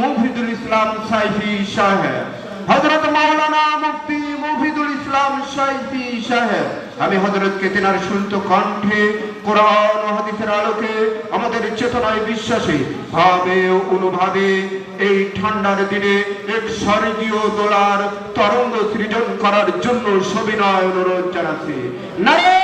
মুফিদুল ইসলাম sci-fi সাহেব। হজরত মাওলানা মুফতি মুফিদুল আমি হজরতকে তেনার শুনত কণ্ঠে কোরআন হাদিসের আলোকে আমাদের চেতনায় বিশ্বাসে, ভাবে অনুভাবে এই ঠান্ডার দিনে এক স্বর্গীয় দোলার তরঙ্গ সৃজন করার জন্য সবিনয় অনুরোধ জানাচ্ছি। নারে